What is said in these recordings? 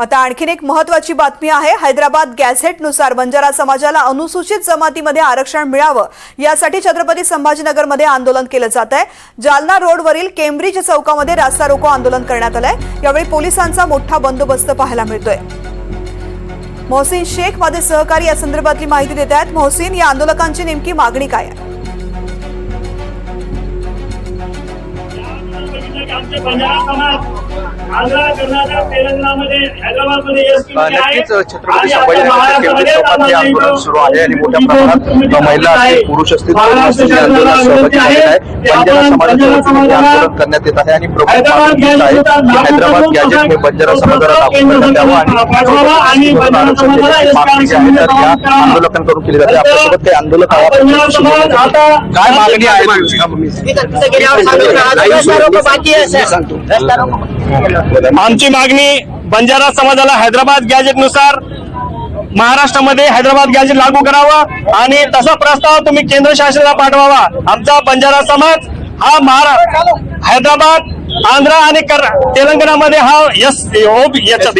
आता आणखीन एक महत्वाची बातमी आहे. हैदराबाद गॅझेटनुसार बंजारा समाजाला अनुसूचित जमातीमध्ये आरक्षण मिळावं यासाठी छत्रपती संभाजीनगरमध्ये आंदोलन केलं जात आहे. जालना रोडवरील केम्ब्रिज चौकामध्ये रास्ता रोको आंदोलन करण्यात आलंय. यावेळी पोलिसांचा मोठा बंदोबस्त पाहायला मिळतोय. मोहसिन शेख माझे सहकारी या संदर्भातली माहिती देत आहेत. मोहसिन या आंदोलकांची नेमकी मागणी काय आहे? आमचे बंजारा समाज आंध्र कर्नाटक तेलंगणामध्ये हैदराबादमध्ये एसटी अ, नक्कीच छत्रपती चौकात हे आंदोलन सुरू आहे आणि मोठ्या प्रमाणात महिला असतील पुरुष असतील आंदोलनात सहभागी झालेले आहे बंजारा समाजाच्या आंदोलन करण्यात येत आहे आणि प्रमुख आहे की हैदराबाद गॅजेट हे बंजारा समाजाला लागू करण्यात यावं आणि मागणी जी आहे तर या आंदोलकांकडून केली जाते. आपल्यासोबत काही आंदोलक. काय मागणी आहे आमची मागणी बंजारा समाजाला हैदराबाद गॅजेटनुसार महाराष्ट्रामध्ये हैदराबाद गॅजेट लागू करावं आणि तसा प्रस्ताव तुम्ही केंद्र शासनाला पाठवावा. आमचा बंजारा समाज हा महारा हैदराबाद आंध्र आणि कर- तेलंगणामध्ये हा एस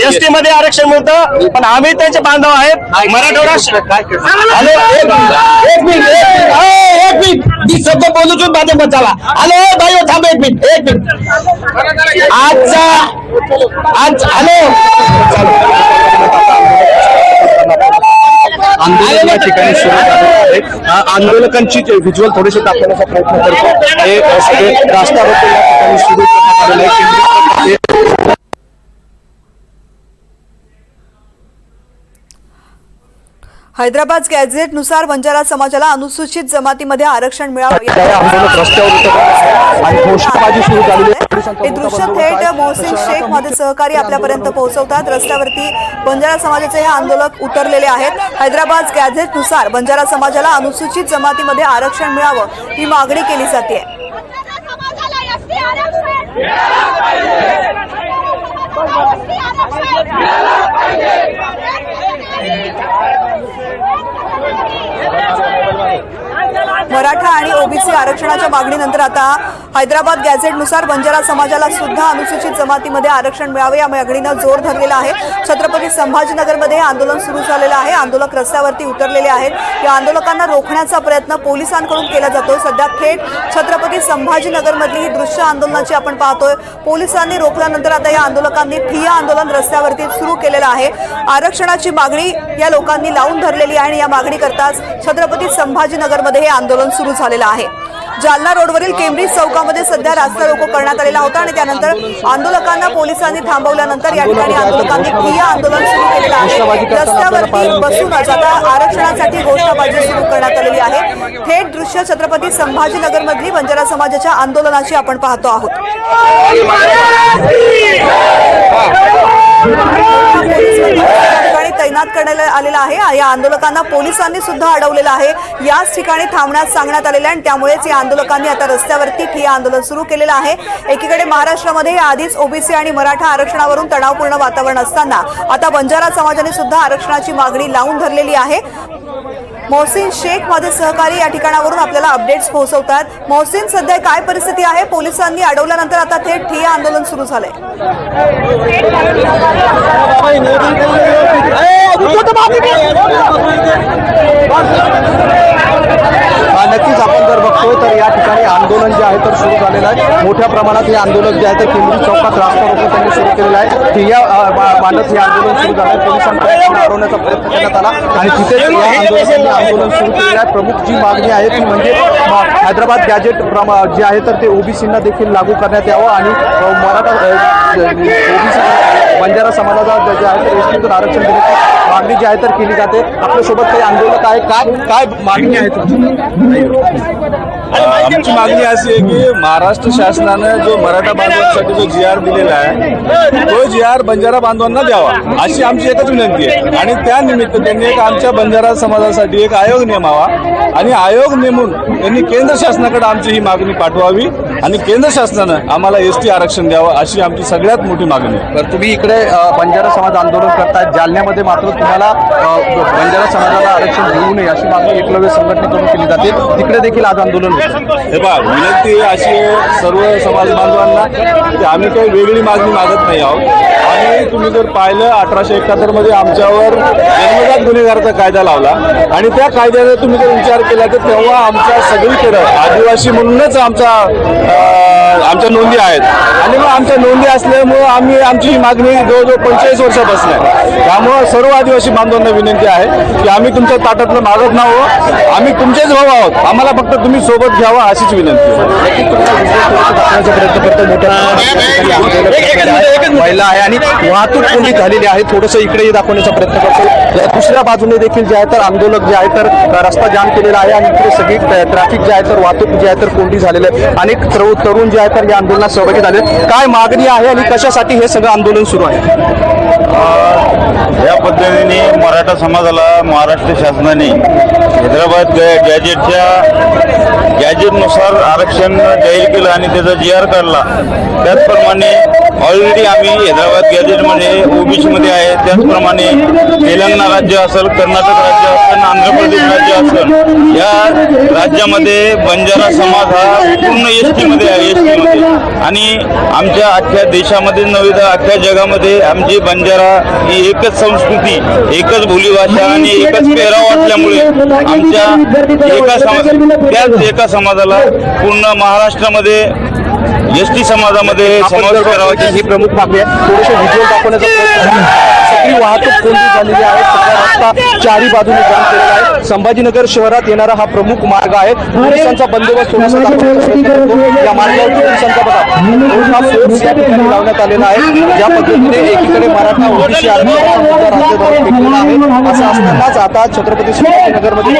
एस टी मध्ये आरक्षण मिळतं. पण आम्ही त्यांचे बांधव आहेत. मराठवाडा हॅलो, एक मिनिट, एक मिनिट, एक मिनिट. अहो, एक मिनिट बोलूचून शब्द बोलू तू हॅलो भाई थांब एक मिनिट एक मिनिट. आजचा आज हॅलो. आंदोलन या ठिकाणी सुरू आहे. आंदोलकांची व्हिज्युअल थोडेसे दाखवण्याचा प्रयत्न करतो. हे अ, सगळे या ठिकाणी सुरू करण्यात केंद्रीय चौकात हे हैदराबाद गॅझेटनुसार बंजारा समाजाला अनुसूचित जमातीमध्ये आरक्षण मिळावं हे दृश्य थेट. मोहसिन शेख माझे सहकारी आपल्यापर्यंत पोहोचवतात. रस्त्यावरती बंजारा समाजाचे हे आंदोलक उतरलेले आहेत. हैदराबाद गॅझेटनुसार बंजारा समाजाला अनुसूचित जमातीमध्ये आरक्षण मिळावं ही मागणी केली जाते. समाजाला एसटी आरक्षण मिळालं पाहिजे एसटी आरक्षण मिळालं मराठा आणि ओबीसी आरक्षणाच्या मागणीनंतर आता हैदराबाद गॅझेटनुसार बंजारा समाजाला सुद्धा अनुसूचित जमातीमध्ये आरक्षण मिळावे या मागणीनं जोर धरलेला आहे. छत्रपती संभाजीनगरमध्ये हे आंदोलन सुरू झालेलं आहे. आंदोलक रस्त्यावरती उतरलेले आहेत. या आंदोलकांना रोखण्याचा प्रयत्न पोलिसांकडून केला जातो सध्या थेट छत्रपती संभाजीनगरमधली ही दृश्य आंदोलनाची आपण पाहतोय. पोलिसांनी रोखल्यानंतर आता या आंदोलकांनी ठिय्या आंदोलन रस्त्यावरती सुरू केलेलं आहे. आरक्षणाची मागणी या लोकांनी लावून धरलेली आहे आणि या मागणी करताच छत्रपती संभाजीनगरमध्ये हे आंदोलन सुरू झालेलं आहे. जालना रोडवरील केम्ब्रिज चौकामध्ये सध्या रास्ता रोको करण्यात आलेला होता आणि त्यानंतर आंदोलकांना पोलिसांनी थांबवल्यानंतर या ठिकाणी आंदोलकांनी ठिय्या आंदोलन सुरू केलेलं आहे. रस्त्यावरती बसूनच आता आरक्षणासाठी घोषणाबाजी सुरू करण्यात आलेली आहे. थेट दृश्य छत्रपती संभाजीनगरमधली बंजारा समाजाच्या आंदोलनाची आपण पाहतो आहोत. तैनात करण्यात आलेला आहे. या आंदोलकांना पोलिसांनी सुद्धा अडवलेलं आहे. याच ठिकाणी थांबण्यास सांगण्यात आलेलं आहे आणि त्यामुळेच या आंदोलकांनी आता रस्त्यावरती ठिय्या आंदोलन सुरू केलेलं आहे. एकीकडे महाराष्ट्रामध्ये आधीच ओबीसी आणि मराठा आरक्षणावरून तणावपूर्ण वातावरण असताना आता बंजारा समाजाने सुद्धा आरक्षणाची मागणी लावून धरलेली आहे. मोहसिन शेख माझे सहकारी या ठिकाणावरून आपल्याला अपडेट्स पोहोचवतात. मोहसिन सध्या काय परिस्थिती आहे? पोलिसांनी अडवल्यानंतर आता थेट ठिय्या आंदोलन सुरू झालंय. नक्कीच आपण जर बघतोय तर या ठिकाणी आंदोलन जे आहे तर सुरू झालेलं आहे. मोठ्या प्रमाणात हे आंदोलन जे आहे ते केंद्रीय चौकात रास्ता रोको त्यांनी सुरू केलेलं आहे. ठिय्या या मांडत हे आंदोलन सुरू झालं आहे पोलिसांकडून अडवण्याचा प्रयत्न करण्यात आला. आणि तिथेच या आंदोलकांनी आंदोलन सुरू केलेलं आहे. प्रमुख जी मागणी आहे ती म्हणजे हैदराबाद गॅजेट प्रमा- जे आहे तर ते ओबीसींना देखील लागू करण्यात यावं आणि मराठा ओबीसी बंजारा समाजाला जे आहे तर एसटीतून आरक्षण देण्याची मागणी जी आहे तर केली जाते. आपल्यासोबत काही आंदोलक आहे काय काय मागणी आहे तुमची? आमची मागणी अशी आहे की महाराष्ट्र शासनानं जो मराठा बांधवांसाठी जो जी आर दिलेला आहे तो जी आर बंजारा बांधवांना द्यावा. अशी आमची एकच विनंती आहे. आणि त्या निमित्त त्यांनी एक आमच्या बंजारा समाजासाठी एक आयोग नेमावा. आणि आयोग नेमून त्यांनी केंद्र शासनाकडे आमची ही मागणी पाठवावी. आणि केंद्र शासनानं आम्हाला एस टी आरक्षण द्यावं अशी आमची सगळ्यात मोठी मागणी आहे. तर तुम्ही इकडे बंजारा समाज आंदोलन करतायत जालन्यामध्ये मात्र तुम्हाला बंजारा समाजाला आरक्षण देऊ नये अशी मागणी एकलव्य संघटनेकडून केली जाते. तिकडे देखील आज आंदोलन होतं. हे बघा विनंती अशी सर्व समाज बांधवांना की आम्ही काही वेगळी मागणी मागत नाही आहोत. आणि तुम्ही जर पाहिलं अठराशे एकाहत्तरमध्ये आमच्यावर जन्मजात गुन्हेगाराचा कायदा लावला. आणि त्या कायद्याचा तुम्ही जर विचार केला तर तेव्हा आमच्या सगळीकडं आदिवासी म्हणूनच आमचा आमच्या नोंदी आहेत. आणि मग आमच्या नोंदी असल्यामुळं आम्ही आमची मागणी जवळजवळ पंचेचाळीस वर्षापासून आहे. त्यामुळं सर्व आदिवासी बांधवांना विनंती आहे की आम्ही तुमच्या ताटातलं मागत नाहो आम्ही तुमचेच भाऊ आहोत. आम्हाला फक्त तुम्ही सोबत घ्यावा अशीच विनंती महिला आहे आणि वाहतूक कोंडी झालेली आहे. थोडंसं इकडेही दाखवण्याचा प्रयत्न करतो दुसऱ्या बाजूने देखील जे आहे तर आंदोलक जे आहे तर रस्ता जाम केलेला आहे आणि इकडे सगळी ट्रॅफिक जे आहे तर वाहतूक जे आहे तर कोंडी झालेली आहे अनेक तरुण तरुण जे आहे तर या आंदोलनात सहभागी झाले काय मागणी आहे आणि कशासाठी हे सगळं आंदोलन सुरू आहे? या पद्धतीने मराठा समाजाला महाराष्ट्र शासनाने हैदराबाद गॅ- गॅजेटच्या गॅजेटनुसार आरक्षण जाहीर केलं आणि त्याचा जी आर काढला. त्याचप्रमाणे ऑलरेडी आम्ही हैदराबाद गॅजेटमध्ये ओबीसीमध्ये आहे. त्याचप्रमाणे तेलंगणा राज्य असेल कर्नाटक राज्य असेल आंध्र प्रदेश राज्य असेल या राज्यामध्ये बंजारा समाज हा पूर्ण एस टीमध्ये आहे एस टीमध्ये आणि आमच्या अख्ख्या देशामध्ये नव्हे तर अख्ख्या जगामध्ये आमची बंजारा ही एकच संस्कृती एकच बोलीभाषा आणि एकच पेहराव असल्यामुळे आमच्या एका समाज त्याच एका समाजाला पूर्ण महाराष्ट्रामध्ये एस टी समाजामध्ये समावेश करावा. ही प्रमुख बातमी आहे. थोडेसे व्हिज्युअल दाखवण्याचा प्रयत्न सगळी वाहतूक कोंडी झालेली आहे. सगळा रस्ता चारी बाजूने जाम केलेला आहे. संभाजीनगर शहरात येणारा हा प्रमुख मार्ग आहे. पोलिसांचा बंदोबस्त या मार्गावर पोलिसांचा बघा. फोर्स या ठिकाणी लावण्यात आलेला आहे. ज्या पद्धतीने एकीकडे मराठा ओबीसी पेटलेला आहे. असं असतानाच आता छत्रपती संभाजीनगरमध्ये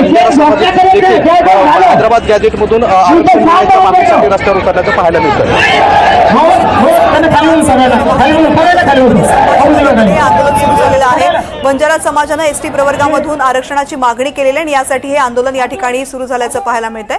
हैदराबाद गॅजेटमधून आरक्षण मिळण्याच्या मागणीसाठी रस्त्यावर उतरण्याचं पाहायला मिळतं. हे बंजारा समाजानं एस टी प्रवर्गामधून आरक्षणाची मागणी केलेली आहे आणि यासाठी हे आंदोलन या ठिकाणी सुरू झाल्याचं पाहायला मिळतंय.